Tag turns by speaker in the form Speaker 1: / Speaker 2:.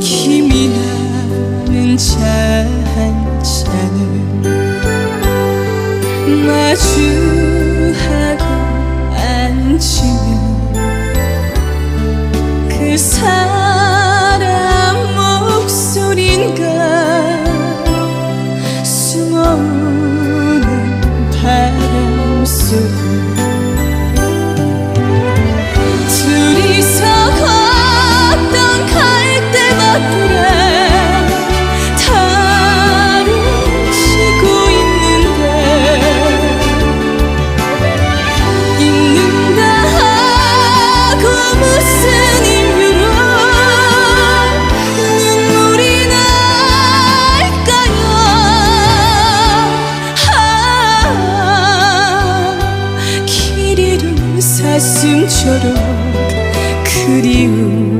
Speaker 1: 힘이 나는 차 한 잔을 마주하고 앉으면 말씀처럼 그리움